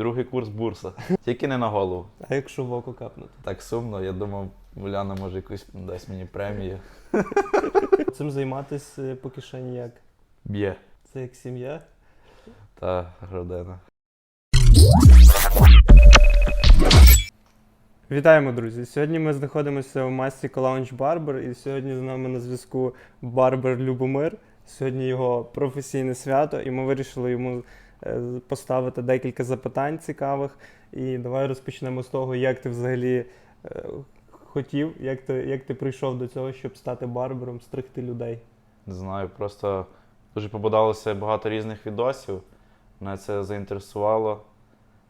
Другий курс бурса. Тільки не на голову. А якщо в око капнути? Так сумно, я думав, Уляна може якусь дасть мені премію. Цим займатися е, по кишені як? Б'є. Це як сім'я? Та родина. Вітаємо, друзі! Сьогодні ми знаходимося в масці Lounge Barber і сьогодні з нами на зв'язку Барбер Любомир. Сьогодні його професійне свято, і ми вирішили йому поставити декілька запитань цікавих. І давай розпочнемо з того, як ти взагалі е, хотів, як ти, як ти прийшов до цього, щоб стати барбером, стригти людей. Не знаю, просто дуже побудалося багато різних відосів. Мене це заінтересувало.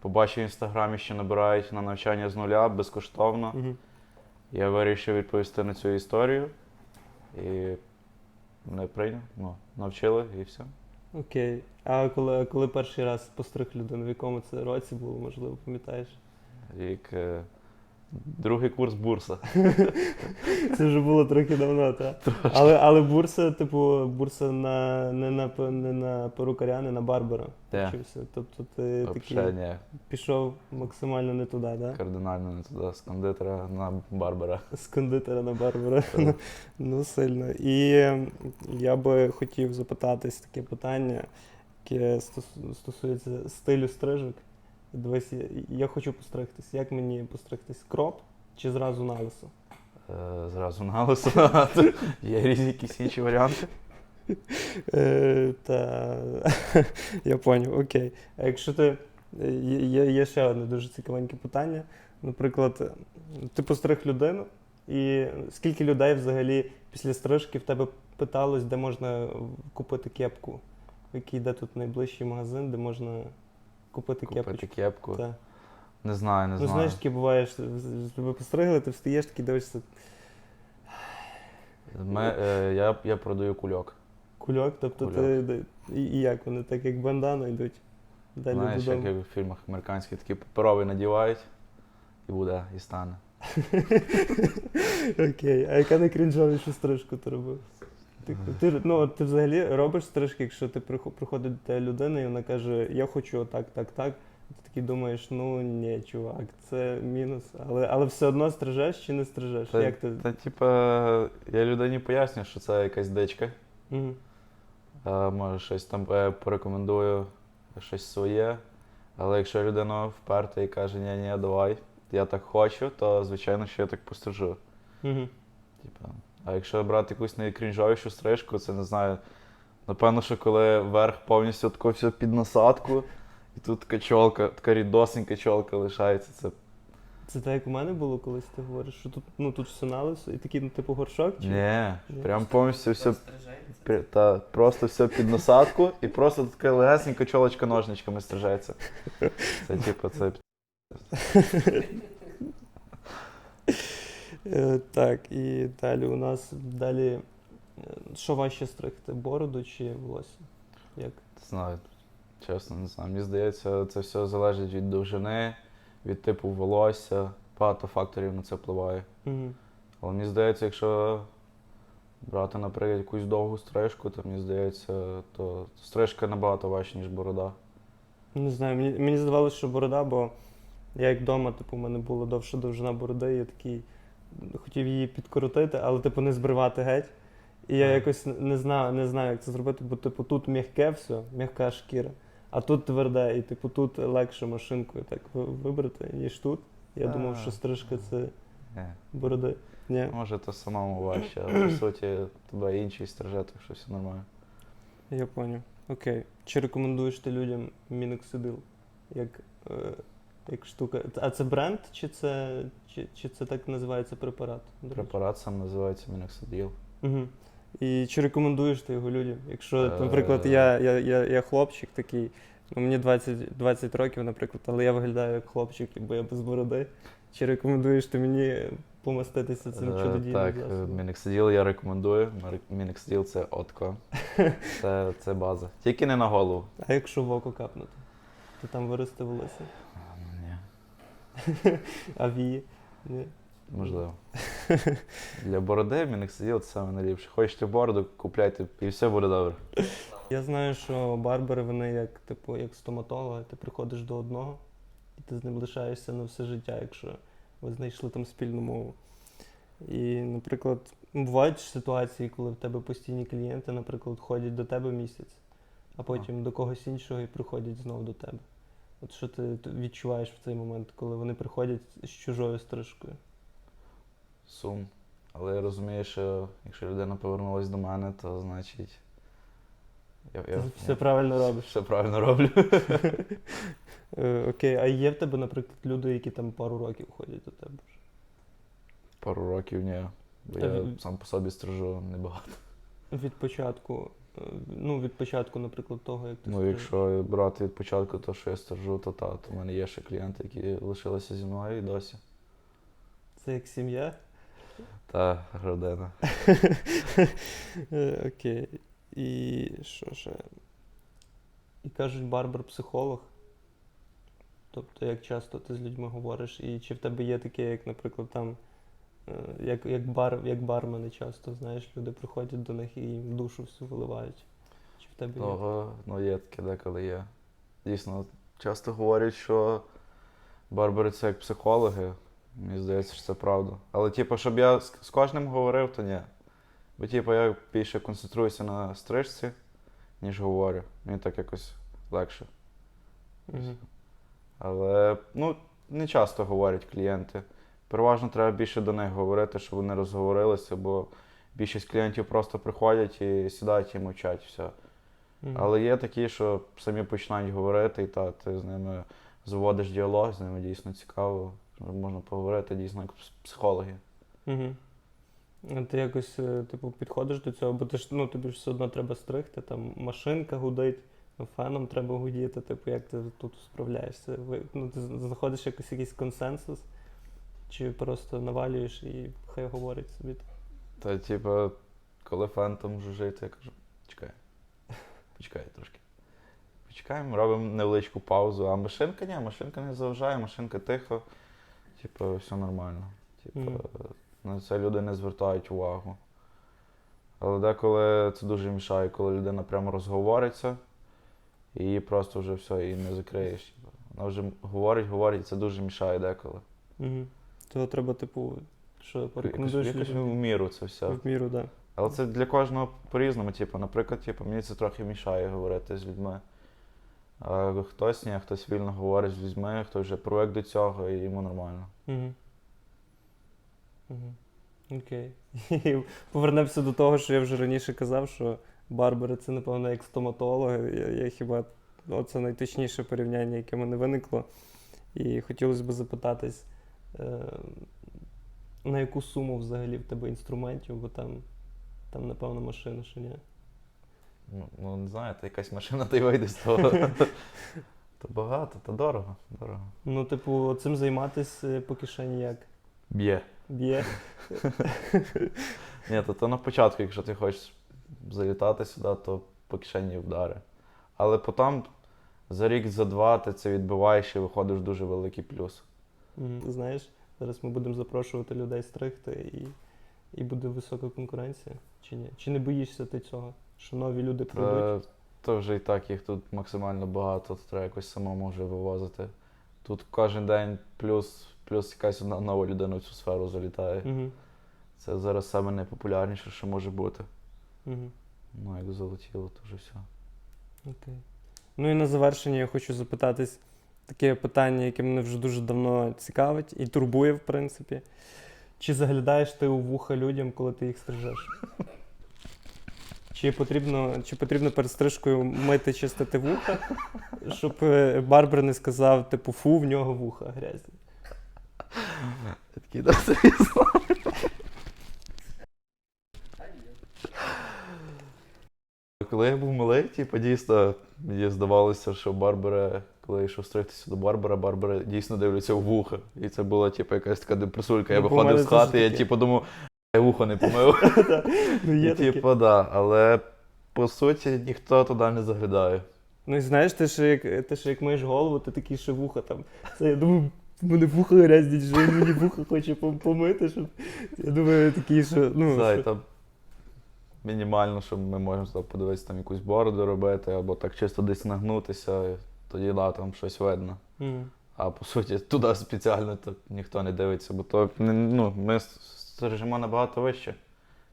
Побачив в інстаграмі, що набирають на навчання з нуля безкоштовно. Угу. Я вирішив відповісти на цю історію. І мене прийняв, ну, навчили і все. Окей. А коли, коли перший раз постриг людину, в якому це році було, можливо, пам'ятаєш? Рік е, другий курс бурса. Це вже було трохи давно, так. Але, але бурса, типу, бурса на, не, на, не на перукаря, не на. Де? вчився. Тобто ти такий пішов максимально не туди, да? кардинально не туди, з кондитера на барбера. З кондитера на барбера. Так. ну, сильно. І ем, я би хотів запитатись таке питання, яке стосується стилю стрижок. Дивись, я, хочу постригтись. Як мені постригтись? Кроп чи зразу на лисо? Е, Зразу на лисо. Є різні якісь інші варіанти. Е, та я поняв, окей. А якщо ти. е, Є, є, ще одне дуже цікавеньке питання. Наприклад, ти постриг людину, і скільки людей взагалі після стрижки в тебе питалось, де можна купити кепку? Який де тут найближчий магазин, де можна купити Купити кепку. Та. Не знаю, не Ну, знаю. знаєш, таке буває, що тебе постригли, ти встаєш такий дивишся Ми, е, я, я продаю кульок. кульок, тобто Кульок. ти і, і як вони так як бандана йдуть. Далі Знаєш, додому. як в фільмах американських такі паперові надівають, і буде, і стане. Окей, а яка найкрінжовіша стрижку ти робив? Ти, ти, ну, ти взагалі робиш стрижки, якщо ти приходить до людина і вона каже, я хочу отак, так, так. Ти такий думаєш, ну ні, чувак, це мінус. Але, але все одно стрижеш чи не стрижеш? Та, Як ти? та типа, я людині поясню, що це якась дичка. Мгм. Е, може, щось там е, порекомендую, щось своє. Але якщо людина вперта і каже, ні, ні, давай, я так хочу, то звичайно, що я так пострижу. Мгм. Типа. А якщо брати якусь найкрінжовішу стрижку, це не знаю. Напевно, що коли верх повністю тако все під насадку, і тут така чолка, така рідосенька чолка лишається. Це Це так, як у мене було колись, ти говориш, що тут, ну, тут все на лисо, і такий, ну, типу, горшок? Чи? ні, прям повністю все пі- та, просто все під насадку, і просто така легесенька чолочка ножничками стрижеться. Це типу, це так, і далі у нас далі. е, Що важче стригти? Бороду чи волосся? Як? знаю. Чесно, не знаю. Мені здається, це все залежить від довжини, від типу волосся. Багато факторів на це впливає. Угу. Але мені здається, якщо брати, наприклад, якусь довгу стрижку, то мені здається, то стрижка набагато важча, ніж борода. Не знаю, мені, мені здавалося, що борода, бо я як вдома, типу, у мене була довша довжина бороди, я такий хотів її підкоротити, але типу не збривати геть. І я якось не знаю, не знаю, як це зробити, бо типу тут м'яке все, м'яка шкіра, а тут тверде, і типу тут легше машинкою так вибрати, ніж тут. Я думав, що стрижка це Ні. бороди. Ні. Може, то самому важче, але по суті тебе інший стриже, так що все нормально. Я поняв. Окей. Чи рекомендуєш ти людям міноксидил як, е, як штука? А це бренд, чи це, чи, чи це так називається препарат? Препарат сам називається міноксиділ. Угу. І чи рекомендуєш ти його людям? Якщо, Е. наприклад, я, я, я, я хлопчик такий, ну мені 20, 20 років, наприклад, але я виглядаю як хлопчик, бо я без бороди. Чи рекомендуєш ти мені помаститися цим Е, чудодійним Так, засобом? я рекомендую. Міноксиділ це отко. Це, це база. Тільки не на голову. А якщо в око капнути? То там виросте волосся? Ні, А вії? Ні. можливо. Для бороди міноксиділ це саме найліпше. Хочете бороду, купляйте, і все буде добре. Я знаю, що барбери вони як, типу, як стоматологи, ти приходиш до одного, і ти з ним лишаєшся на все життя, якщо ви знайшли там спільну мову. І, наприклад, бувають ситуації, коли в тебе постійні клієнти, наприклад, ходять до тебе місяць, а потім до когось іншого і приходять знов до тебе. От що ти відчуваєш в цей момент, коли вони приходять з чужою стрижкою? Сум. Але я розумію, що якщо людина повернулась до мене, то значить. Я, я, все правильно робиш. все правильно роблю. Е, окей, а є в тебе, наприклад, люди, які там пару років ходять до тебе? Пару років ні. Бо я сам по собі стрижу небагато. Від початку, ну, від початку, наприклад, того, як ти Ну, стрижеш. якщо брати від початку те, що я стрижу, то та, то в мене є ще клієнти, які лишилися зі мною і досі. Це як сім'я? Та родина. Е, Окей. І що ще? І кажуть, барбар психолог. Тобто, як часто ти з людьми говориш, і чи в тебе є таке, як, наприклад, там, як, як, бар, як бармени часто, знаєш, люди приходять до них і їм душу всю виливають. Чи в тебе є? Того, ну є таке деколи є. Дійсно, часто говорять, що барбери це як психологи. Мені здається, що це правда. Але, типу, щоб я з, з кожним говорив, то ні. Бо, типу, я більше концентруюся на стрижці, ніж говорю. Мені так якось легше. Мгм. Але ну, не часто говорять клієнти. Переважно треба більше до них говорити, щоб вони розговорилися, бо більшість клієнтів просто приходять і сідають і мовчать все. Мгм. Але є такі, що самі починають говорити, і та ти з ними заводиш діалог, з ними дійсно цікаво. Можна поговорити дійсно як пс- психологи. Угу. А ти якось, е, типу, підходиш до цього, бо ти ж ну, тобі ж все одно треба стригти, там машинка гудить, феном треба гудіти, типу, як ти тут справляєшся? Ви, ну, ти знаходиш якось якийсь консенсус, чи просто навалюєш і хай говорить собі. Та, типу, коли фен там жужить, я кажу, чекай. Почекай трошки. Почекаємо, робимо невеличку паузу. А машинка ні, машинка не заважає, машинка тихо. Типу, все нормально. Типу, Мгм. на це люди не звертають увагу. Але деколи це дуже мішає, коли людина прямо розговориться, і її просто вже все, і не закриєш. Вона вже говорить, говорить, це дуже мішає деколи. Угу. Того треба, типу, що порекомендуєш якось людям? в міру це все. в міру, так. Да. Але це для кожного по-різному. Типу, наприклад, типу, мені це трохи мішає говорити з людьми. А хтось ні, хтось вільно говорить з людьми, хтось вже привик до цього і йому нормально. Угу. Угу. Окей. І повернемося до того, що я вже раніше казав, що барбери це, напевно, як стоматологи. Я, я хіба ну, це найточніше порівняння, яке в мене виникло. І хотілося б запитатись, на яку суму взагалі в тебе інструментів, бо там, там напевно, машина, що ні. Ну, ну не знаю, та якась машина та й вийде з того. То багато, то дорого, дорого. Ну, типу, цим займатися е, поки що ніяк. Б'є. Б'є. Ні, то, то на початку, якщо ти хочеш залітати сюди, то по кишені вдари. Але потім за рік, за два ти це відбиваєш і виходиш дуже великий плюс. Знаєш, зараз ми будемо запрошувати людей стригти і, і буде висока конкуренція. Чи ні? Чи не боїшся ти цього? Що нові люди прийдуть? Та, то вже і так їх тут максимально багато, то треба якось самому вже вивозити. Тут кожен день плюс, плюс якась одна нова людина в цю сферу залітає. Угу. Це зараз саме найпопулярніше, що може бути. Угу. Ну, як залетіло, то вже все. Окей. Ну і на завершення я хочу запитатись таке питання, яке мене вже дуже давно цікавить і турбує, в принципі. Чи заглядаєш ти у вуха людям, коли ти їх стрижеш? Чи потрібно, чи потрібно перед стрижкою мити чистити вуха, щоб е, барбер не сказав, типу, фу, в нього вуха грязні. Такий. Коли я був малий, типу, дійсно, мені здавалося, що барбери, коли я йшов стригтися до барбера, барбери дійсно дивляться в вуха. І це була, типу, якась така депресулька. Я Ну, виходив з хати, я типу думав, я вухо не помив. Ну, І типу, да. Але по суті ніхто туди не заглядає. Ну і знаєш, ти ще як ти ще як маєш голову, ти такий ще вуха там. Це я думаю, в мене вуха грязні, що він мені вуха хоче помити, щоб. Я думаю, такий, що. Ну, Знаю, що- там мінімально, що ми можемо подивитися там якусь бороду робити, або так чисто десь нагнутися, тоді да, там щось видно. Мгм. А по суті, туди спеціально то ніхто не дивиться, бо то ну, ми стережемо набагато вище,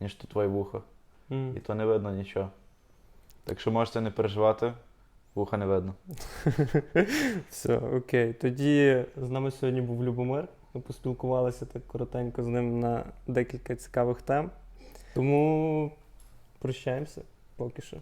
ніж тут твоє вухо. М. І то не видно нічого. Так що можете не переживати, вуха не видно. Все, окей. Тоді з нами сьогодні був Любомир. Ми поспілкувалися так коротенько з ним на декілька цікавих тем. Тому прощаємося поки що.